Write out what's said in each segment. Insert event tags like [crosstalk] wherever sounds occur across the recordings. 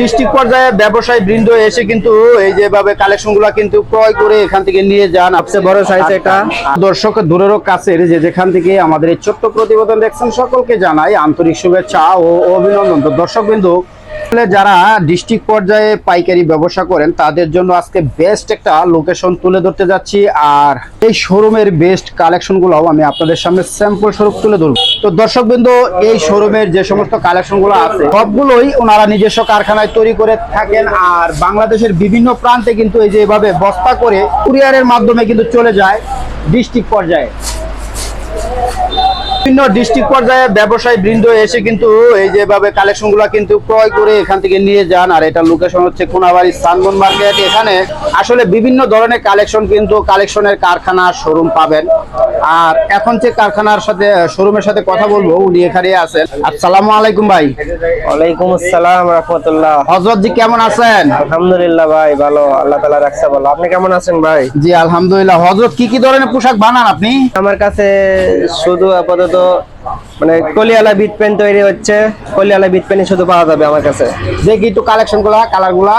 District পর্যায়ে ব্যবসায়ী বৃন্দ এসে কিন্তু এই যেভাবে কালেকশনগুলা কিন্তু ক্রয় করে এখান থেকে নিয়ে যান। সবচেয়ে বড় সাইজ এটা দর্শক দূরেরও কাছের যে যেখান থেকে আমাদের এই ছোট্ট প্রতিবেদন দেখছেন সকলকে জানাই আন্তরিক শুভেচ্ছা ও অভিনন্দন। তো দর্শক বিন্দু যারা ডিস্ট্রিক্ট পর্যায়ে পাইকারি ব্যবসা করেন, তাদের জন্য আজকে বেস্ট একটা লোকেশন তুলে ধরতে যাচ্ছি। আর এই শোরুমের বেস্ট কালেকশনগুলো আমি আপনাদের সামনে স্যাম্পল স্বরূপ তুলে ধরবো। তো দর্শক বিন্দু এই শোরুমের যে সমস্ত কালেকশনগুলো আছে, সবগুলোই ওনারা নিজস্ব কারখানায় তৈরি করে থাকেন। আর বাংলাদেশের বিভিন্ন প্রান্তে কিন্তু এই যে এভাবে বস্তা করে কুরিয়ারের মাধ্যমে কিন্তু চলে যায় ডিস্ট্রিক্ট পর্যায়ে। বিভিন্ন ডিস্ট্রিক্ট পর্যায়ে ব্যবসায়ী বৃন্দ এসে কিন্তু এই যেভাবে কালেকশনগুলা কিন্তু ক্রয় করে এখান থেকে নিয়ে যান আর এটা লোকেশন হচ্ছে কোনাবাড়ি সানমন মার্কেট। এখানে আসলে বিভিন্ন ধরনের কালেকশন কিন্তু কালেকশনের কারখানা শোরুম পাবেন। আর এখন যে কারখানার সাথে শোরুমের সাথে কথা বলব উনি এখানে আছেন। আসসালামু আলাইকুম ভাই। ওয়ালাইকুম আসসালাম রহমতুল্লাহ। হজরত জি কেমন আছেন? আলহামদুলিল্লাহ ভাই ভালো। আল্লাহ তালা রাখছে ভালো। আপনি কেমন আছেন ভাই? জি আলহামদুলিল্লাহ। হজরত কি কি ধরনের পোশাক বানান আপনি? আমার কাছে শুধু আপাতত মানে কলিয়ালা বিট পেন তৈরি হচ্ছে। কলিয়ালা বিট পেনই শুধু পাওয়া যাবে আমার কাছে। দেখি একটু কালেকশনগুলা কালারগুলা।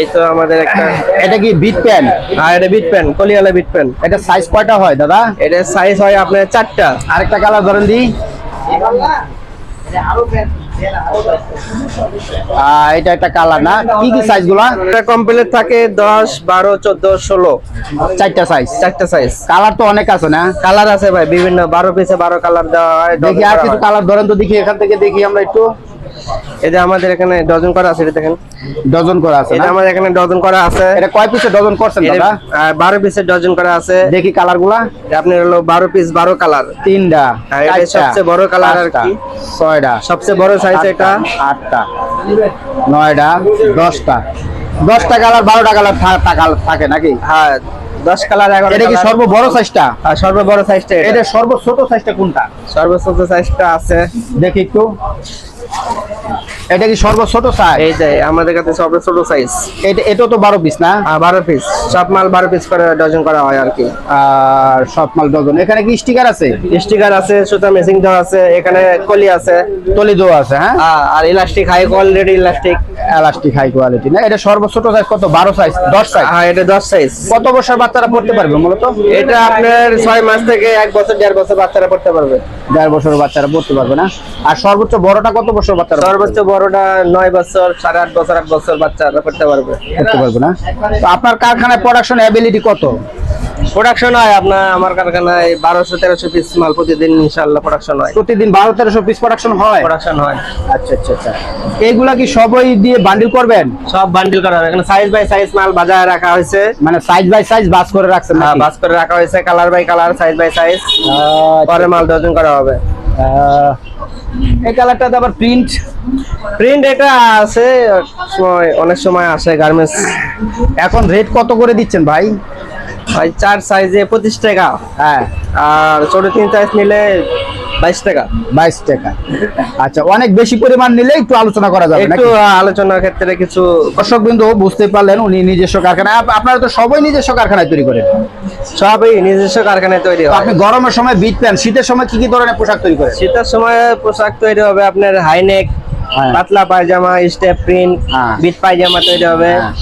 এই তো আমাদের একটা এটা কি বিট পেন আর এটা বিট পেন কলিয়ালা বিট পেন এটা সাইজ কয়টা হয় দাদা? এটা সাইজ হয় আপনার চারটা। আরেকটা কালার ধরেন দি। আহ, এটা একটা কালার না। কি কি সাইজগুলা? এটা কমপ্লিট থাকে দশ বারো চোদ্দ ষোলো। চারটা সাইজ চারটা সাইজ কালার তো অনেক আছে না? কালার আছে ভাই বিভিন্ন। বারো পিসে বারো কালার দেওয়া হয় দেখি আর কিছু কালার ধরেন তো দেখি এখান থেকে দেখি আমরা একটু। যে আমাদের এখানে ডজন করা আছে এটা দেখেন। ডজন করা আছে এটা আমাদের এখানে ডজন করা আছে। এটা কয় পিসে ডজন করছেন দাদা? বারো পিসের ডজন করা আছে। দেখি কালারগুলা এটা আপনার হলো বারো পিস বারো কালার। তিনটা। এটা সবচেয়ে বড় colour আর কি? ছয়টা। সবচেয়ে বড় সাইজ এটা। আটটা। নয়টা। দশটা। দশটা কালার বারোটা কালার থাকে নাকি? হ্যাঁ দশ কালার এগারো এটা কি সর্ব বড় সাইজটা আর সর্ব বড় সাইজটা এটা। এটা সর্ব ছোট সাইজটা কোনটা? সর্বোচ্চ সাইজটা আছে। দেখি একটু। Oh, [laughs] এটা কি সর্ব ছোট সাইজ এই যে আমাদের কাছে সর্বোচ্চ ছোট সাইজ এটা এটা তো বারো পিস না? আর বারো পিস সব মাল বারো পিস করে ডজন করা হয় আর কি। আর সব মাল ডজন এখানে কি স্টিকার আছে? স্টিকার আছে সুতা মেশিং দেওয়া আছে এখানে কলি আছে। তলি দেওয়া আছে হ্যাঁ? আর elastic high quality elastic elastic high quality না এটা সর্ব ছোট সাইজ কত? বারো সাইজ দশ সাইজ হ্যাঁ এটা দশ সাইজ কত বছর বাচ্চারা পড়তে পারবে মূলত এটা আপনার ছয় মাস থেকে এক বছর দেড় বছর বাচ্চারা পড়তে পারবে। দেড় বছর বাচ্চারা পড়তে পারবে না? আর সর্বোচ্চ বড়টা কত বছর বাচ্চারা সর্বোচ্চ বড়টা নয় বছর সাড়ে আট বছর আট বছর বাচ্চারা করতে পারবে। পারবে না? তো আপনার কারখানায় প্রোডাকশন অ্যাবিলিটি কত? প্রোডাকশন হয় আপনার আমার কারখানায় বারোশো তেরোশো পিস মাল প্রতিদিন ইনশাল্লাহ প্রোডাকশন হয়। প্রতিদিন বারো তেরোশো পিস প্রোডাকশন হয়? প্রোডাকশন হয়। আচ্ছা আচ্ছা আচ্ছা। এইগুলা কি সবই দিয়ে বান্ডিল করবেন? সব বান্ডিল করা হবে। এখানে সাইজ বাই সাইজ মাল বাজারে রাখা হয়েছে। মানে সাইজ বাই সাইজ বাস করে রাখছেন হ্যাঁ, বাস করে রাখা হয়েছে colour by colour size by size পরে মাল ডজন করা হবে। এই কালারটাতে আবার প্রিন্ট প্রিন্ট এটা আছে অনেক সময় আসে গার্মেন্টস এখন রেট কত করে দিচ্ছেন ভাই? ভাই চার সাইজে পঁচিশ টাকা। হ্যাঁ আর ছোট তিন সাইজ নিলে বাইশ টাকা। বাইশ টাকা। আচ্ছা অনেক বেশি পরিমাণ নিলে একটু আলোচনা করা যাবে একটু আলোচনার ক্ষেত্রে কিছু দর্শক বিন্দু বুঝতে পারলেন উনি নিজস্ব কারখানায়। আপ- আপনারা তো সবাই নিজস্ব কারখানায় তৈরি করেন। সবই নিজস্ব কারখানায় তৈরি হয়। আপনি গরমের সময় বিট প্যান্ট শীতের সময় কি কি ধরনের পোশাক তৈরি করেন? শীতের সময় পোশাক তৈরি হবে আপনার হাইনেক হ্যাঁ। পাতলা পায়জামা স্টেপ প্রিন্ট। বিট পায়জামা তৈরি হবে। হ্যাঁ।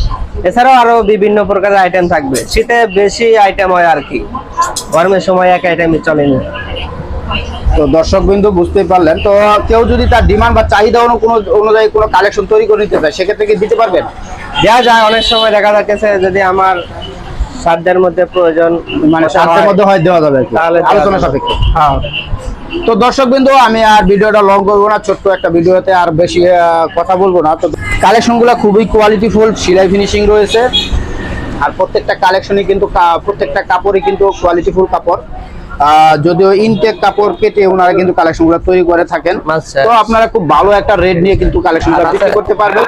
এছাড়াও আরও বিভিন্ন প্রকারের আইটেম থাকবে। শীতে বেশি আইটেম হয় আর কি। গরমের সময় এক আইটেমই চলেনি তো দর্শক বিন্দু বুঝতেই পারলেন। তো কেউ যদি তার ডিমান্ড বা চাহিদা কোনো অনুযায়ী কোনো কালেকশন তৈরি করে নিতে চায় সেক্ষেত্রে কি দিতে পারবেন? দেওয়া যায়। অনেক সময় দেখা যাচ্ছে যদি আমার সাধ্যের মধ্যে প্রয়োজন মানে সাধ্যের মধ্যে হয় দেওয়া যাবে তাহলে আলোচনা। সাপেক্ষে। হ্যাঁ। তো দর্শক বিন্দু আমি আর ভিডিওটা লং করব না ছোট্ট একটা ভিডিওতে আর বেশি কথা বলব না। তো কালেকশনগুলো খুবই কোয়ালিটিফুল সিলাই ফিনিশিং রয়েছে। আর প্রত্যেকটা কালেকশনই কিন্তু প্রত্যেকটা কাপড়ই কিন্তু কোয়ালিটিফুল কাপড়। আহ, যদিও ইনটেক কাপড় কেটে ওনারা কিন্তু কালেকশনগুলো তৈরি করে থাকেন। আচ্ছা। তো আপনারা খুব ভালো একটা রেট নিয়ে কিন্তু কালেকশন বিক্রি করতে পারবেন।